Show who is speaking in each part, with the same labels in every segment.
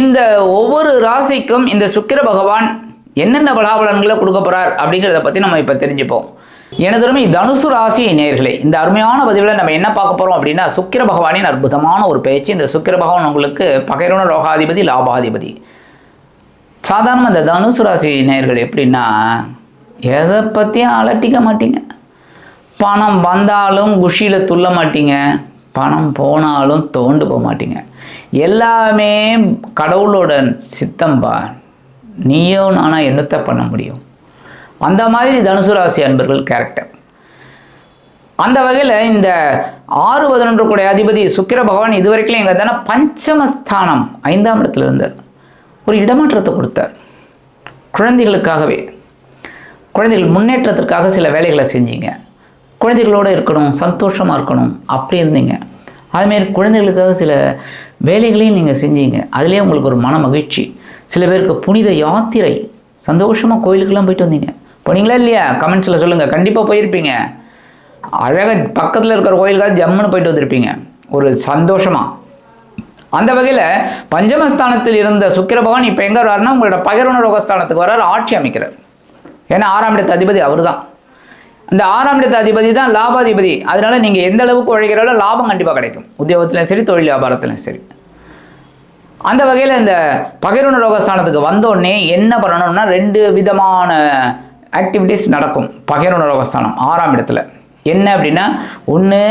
Speaker 1: இந்த ஒவ்வொரு ராசிக்கும் இந்த சுக்கிர பகவான் என்னென்ன பலாபலன்களை கொடுக்க போகிறார் அப்படிங்கிறத பற்றி நம்ம இப்போ தெரிஞ்சுப்போம். எனதருமை தனுசு ராசி நேர்களே இந்த அருமையான பதிவில் நம்ம என்ன பார்க்க போகிறோம் அப்படின்னா சுக்கிர பகவானின் அற்புதமான ஒரு பேச்சு. இந்த சுக்கிர பகவான் உங்களுக்கு பகைரோன ரோகாதிபதி லாபாதிபதி. சாதாரணமாக இந்த தனுசு ராசி நேயர்கள் எப்படின்னா எதை பற்றியும் அலட்டிக்க மாட்டீங்க. பணம் வந்தாலும் குஷியில் துள்ள மாட்டீங்க. பணம் போனாலும் தோண்டு போக மாட்டீங்க. எல்லாமே கடவுளோட சித்தம்பா நீயும் நானா என்னத்தை பண்ண முடியும்? அந்த மாதிரி தனுசு ராசி அன்பர்கள் கேரக்டர் அந்த வகையில் இந்த ஆறு பதினொன்று கூட அதிபதி சுக்கிர பகவான் இதுவரைக்கும் எங்கே தானே பஞ்சமஸ்தானம் ஐந்தாம் இடத்துல இருந்தார். ஒரு இடமாற்றத்தை கொடுத்தார். குழந்தைகளுக்காகவே. குழந்தைகள் முன்னேற்றத்திற்காக சில வேலைகளை செஞ்சீங்க. குழந்தைகளோடு இருக்கணும் சந்தோஷமாக இருக்கணும் அப்படி இருந்தீங்க. அதுமாரி குழந்தைகளுக்காக சில வேலைகளையும் நீங்கள் செஞ்சீங்க. அதுலேயே உங்களுக்கு ஒரு மன மகிழ்ச்சி சில பேருக்கு புனித யாத்திரை சந்தோஷமாக கோயிலுக்கெல்லாம் போயிட்டு வந்தீங்க. போனீங்களா இல்லையா? கமெண்ட்ஸில் சொல்லுங்கள் கண்டிப்பாக போயிருப்பீங்க. அழகாக பக்கத்தில் இருக்கிற கோயிலுக்காக ஜம்முன்னு போயிட்டு வந்திருப்பீங்க. ஒரு சந்தோஷமாக அந்த வகையில் பஞ்சமஸ்தானத்தில் இருந்த சுக்கிர பகவான் இப்போ எங்கே வர்றாருன்னா உங்களோட பகிர்வுண ரோகஸ்தானத்துக்கு வர்றாரு ஆட்சி அமைக்கிறார். ஏன்னா ஆறாம் இடத்து அதிபதி அவர் தான் அந்த ஆறாம் இடத்து அதிபதி தான் லாபாதிபதி. அதனால நீங்கள் எந்த அளவுக்கு உழைக்கிறாலோ லாபம் கண்டிப்பாக கிடைக்கும். உத்தியோகத்திலையும் சரி தொழில் வியாபாரத்திலையும் சரி. அந்த வகையில் இந்த பகிர்வுண ரோகஸ்தானத்துக்கு வந்தோடனே என்ன பண்ணணும்னா ரெண்டு விதமான ஆக்டிவிட்டீஸ் நடக்கும். பகிர்வுண ரோகஸ்தானம் ஆறாம் இடத்துல. என்ன அப்படின்னா ஒன்று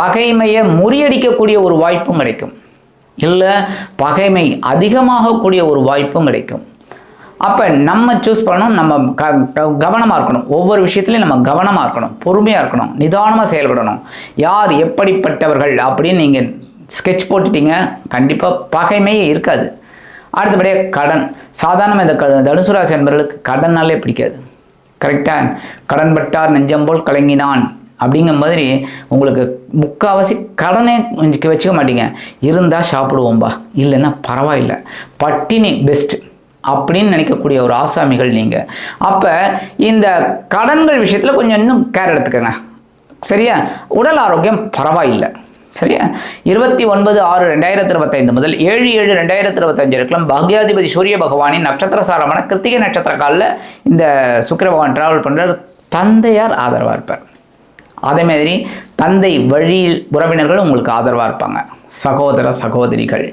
Speaker 1: பகைமையை முறியடிக்கக்கூடிய ஒரு வாய்ப்பும் கிடைக்கும். இல்லை பகைமை அதிகமாகக்கூடிய ஒரு வாய்ப்பும் கிடைக்கும். அப்போ நம்ம சூஸ் பண்ணணும் நம்ம க கவனமாக இருக்கணும். ஒவ்வொரு விஷயத்துலையும் நம்ம கவனமாக இருக்கணும் பொறுமையாக இருக்கணும் நிதானமாக செயல்படணும். யார் எப்படிப்பட்டவர்கள் அப்படின்னு நீங்கள் ஸ்கெட்ச் போட்டுட்டீங்க கண்டிப்பாக பகைமே இருக்காது. அடுத்தபடியாக கடன். சாதாரணமாக இந்த க தனுசு ராசி என்பவர்களுக்கு கடன்னாலே பிடிக்காது. கரெக்டாக கடன் பட்டார் நெஞ்சம் போல் கலங்கினான் அப்படிங்கிற மாதிரி உங்களுக்கு முக்கால்வாசி கடனே வச்சுக்க வச்சுக்க மாட்டீங்க. இருந்தால் சாப்பிடுவோம்பா. இல்லைன்னா பரவாயில்லை. பட்டினி பெஸ்ட்டு அப்படின்னு நினைக்கக்கூடிய ஒரு ஆசாமிகள் நீங்கள் அப்போ இந்த கடன்கள் விஷயத்தில் கொஞ்சம் இன்னும் கேர் எடுத்துக்கோங்க. சரியா? உடல் ஆரோக்கியம் பரவாயில்லை. சரியா? இருபத்தி ஒன்பது ஆறு ரெண்டாயிரத்தி இருபத்தைந்து முதல் ஏழு ஏழு ரெண்டாயிரத்தி இருபத்தஞ்சு இருக்கலாம் பாக்யாதிபதி சூரிய பகவானின் நட்சத்திர சாரமான கிருத்திகை நட்சத்திர காலில் இந்த சுக்கிர பகவான் டிராவல் பண்ணுறார் தந்தையார் ஆதரவாக இருப்பார். அதே மாதிரி தந்தை வழியில் உறவினர்கள் உங்களுக்கு ஆதரவாக இருப்பாங்க. சகோதர சகோதரிகள்.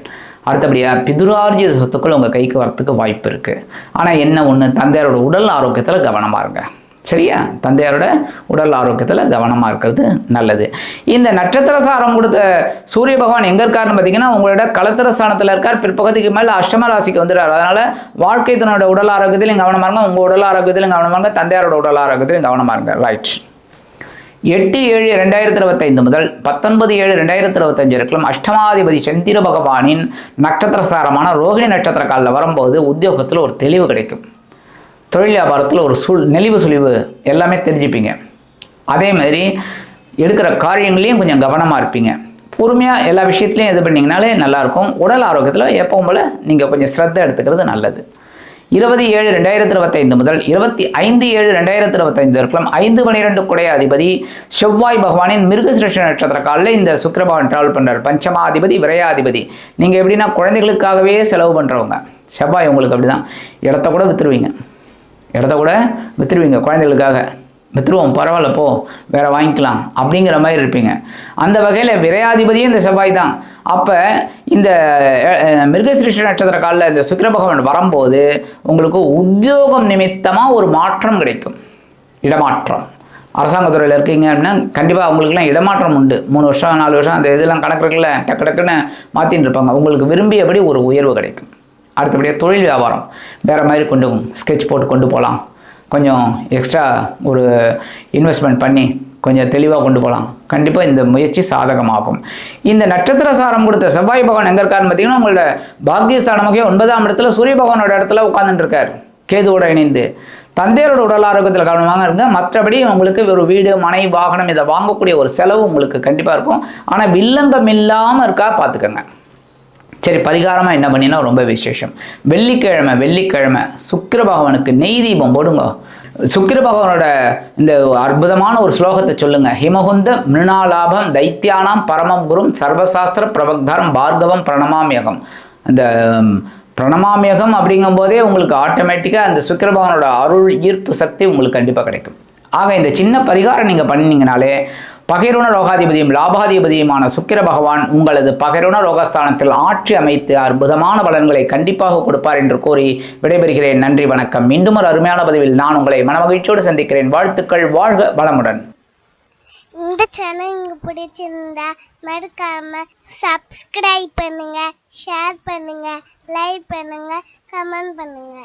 Speaker 1: அடுத்தபடியாக பிதுரார்ஜித சொத்துக்கள் உங்கள் கைக்கு வரத்துக்கு வாய்ப்பு இருக்குது ஆனால் என்ன ஒன்று தந்தையாரோட உடல் ஆரோக்கியத்தில் கவனமாக இருங்க. சரியா? தந்தையாரோட உடல் ஆரோக்கியத்தில் கவனமாக இருக்கிறது நல்லது. இந்த நட்சத்திர சாரம் கொடுத்த சூரிய பகவான் எங்கே இருக்காருன்னு பார்த்தீங்கன்னா உங்களோட கலத்திர ஸ்தானத்தில் இருக்கார். பிற்பகுதிக்கு மேலே அஷ்டம ராசிக்கு வந்துடுறாரு. அதனால் வாழ்க்கை தன்னோட உடல் ஆரோக்கியத்திலையும் கவனமாக இருங்க. உங்கள் உடல் ஆரோக்கியத்திலையும் கவனமாக இருங்க. தந்தையாரோட உடல் ஆரோக்கியத்திலையும் கவனமாக இருங்க. ரைட் எட்டு ஏழு ரெண்டாயிரத்தி இருபத்தைந்து முதல் பத்தொன்பது ஏழு ரெண்டாயிரத்தி இருபத்தஞ்சு இருக்கலாம் அஷ்டமாதிபதி சந்திர பகவானின் நட்சத்திரசாரமான ரோகிணி நட்சத்திர காலில் வரும்போது உத்தியோகத்தில் ஒரு தெளிவு கிடைக்கும். தொழில் வியாபாரத்தில் ஒரு சுழ் நெளிவு சுழிவு எல்லாமே தெரிஞ்சுப்பீங்க. அதே மாதிரி எடுக்கிற காரியங்களையும் கொஞ்சம் கவனமாக இருப்பீங்க. பொறுமையாக எல்லா விஷயத்துலையும் இது பண்ணிங்கனாலே நல்லாயிருக்கும் உடல் ஆரோக்கியத்தில் எப்பவும் போல் நீங்கள் கொஞ்சம் ஸ்ரத்தை எடுத்துக்கிறது நல்லது. இருபது ஏழு ரெண்டாயிரத்தி இருபத்தைந்து முதல் இருபத்தி ஐந்து ஏழு ரெண்டாயிரத்தி இருபத்தைந்து வரைக்கும் ஐந்து பன்னிரெண்டு குடைய அதிபதி செவ்வாய் பகவானின் மிருகசிருஷ்ண நட்சத்திர காலில் இந்த சுக்கிரபவன் டிராவல் பண்ணுறார் பஞ்சமாதிபதி விரையாதிபதி. நீங்கள் எப்படின்னா குழந்தைகளுக்காகவே செலவு பண்ணுறவங்க செவ்வாய் உங்களுக்கு அப்படிதான். இடத்த கூட விற்றுருவீங்க இடத்த கூட விற்றுருவீங்க குழந்தைகளுக்காக. விற்றுருவோம் பரவாயில்ல போ வேற வாங்கிக்கலாம் அப்படிங்கிற மாதிரி இருப்பீங்க. அந்த வகையில் விரையாதிபதியும் இந்த செவ்வாய் தான். அப்போ இந்த மிருகசிருஷ்டி நட்சத்திர காலில் இந்த சுக்கிர பகவான் வரும்போது உங்களுக்கு உத்தியோகம் நிமித்தமாக ஒரு மாற்றம் கிடைக்கும். இடமாற்றம். அரசாங்கத்துறையில் இருக்கீங்க அப்படின்னா கண்டிப்பாக அவங்களுக்குலாம் இடமாற்றம் உண்டு. மூணு வருஷம் நாலு வருஷம் அந்த இதெல்லாம் கணக்கு இருக்குல்ல டக்கு டக்குன்னு மாற்றின்னு இருப்பாங்க. உங்களுக்கு விரும்பியபடி ஒரு உயர்வு கிடைக்கும். அடுத்தபடியாக தொழில் வியாபாரம். வேறு மாதிரி கொண்டு ஸ்கெட்ச் போட்டு கொண்டு போகலாம். கொஞ்சம் எக்ஸ்ட்ரா ஒரு இன்வெஸ்ட்மெண்ட் பண்ணி கொஞ்சம் தெளிவாக கொண்டு போகலாம் கண்டிப்பாக இந்த முயற்சி சாதகமாகும். இந்த நட்சத்திர சாரம் கொடுத்த செவ்வாய் பகவான் எங்கே இருக்காருன்னு பார்த்தீங்கன்னா உங்களோட பாக்கியஸ்தானமாக ஒன்பதாம் இடத்துல சூரிய பகவானோட இடத்துல உட்கார்ந்துட்டு இருக்கார். கேதுவோட இணைந்து. தந்தையரோட உடல் ஆரோக்கியத்தில் கவனமாக இருங்க. மற்றபடி உங்களுக்கு ஒரு வீடு மனை வாகனம் இதை வாங்கக்கூடிய ஒரு செலவு உங்களுக்கு கண்டிப்பாக இருக்கும். ஆனால் வில்லங்கம் இல்லாமல் இருக்கா பார்த்துக்கோங்க சரி பரிகாரமாக என்ன பண்ணினா ரொம்ப விசேஷம். வெள்ளிக்கிழமை வெள்ளிக்கிழமை சுக்கிர பகவானுக்கு நெய் தீபம் போடுங்க. சுக்கிர பகவானோட இந்த அற்புதமான ஒரு ஸ்லோகத்தை சொல்லுங்க. ஹிமகுந்த மிருணாலாபம் தைத்தியானாம் பரமம் குரும் சர்வசாஸ்திர பிரபக்தாரம் பார்கவம் பிரணமாமியகம். அந்த பிரணமாமியகம் அப்படிங்கும் போதே உங்களுக்கு ஆட்டோமேட்டிக்காக அந்த சுக்கிர பகவானோட அருள் ஈர்ப்பு சக்தி உங்களுக்கு கண்டிப்பாக கிடைக்கும். ஆக இந்த சின்ன பரிகாரம் நீங்கள் பண்ணினீங்கனாலே பகைருண ரோகாதிபதியும் லாபாதிபதியுமான சுக்கிர பகவான் உங்களது பகைருண ரோகஸ்தானத்தில் ஆட்சி அமைத்து அற்புதமான பலன்களை கண்டிப்பாக கொடுப்பார் என்று கூறி விடைபெறுகிறேன். நன்றி வணக்கம். மீண்டும் ஒரு அருமையான பதிவில் நான் உங்களை மனமகிழ்ச்சியோடு சந்திக்கிறேன். வாழ்த்துக்கள் வாழ்க வளமுடன்.
Speaker 2: இந்த சேனல் உங்களுக்கு பிடிச்சிருந்தா மறக்காம சப்ஸ்கிரைப் பண்ணுங்க ஷேர் பண்ணுங்க லைக் பண்ணுங்க கமெண்ட் பண்ணுங்க.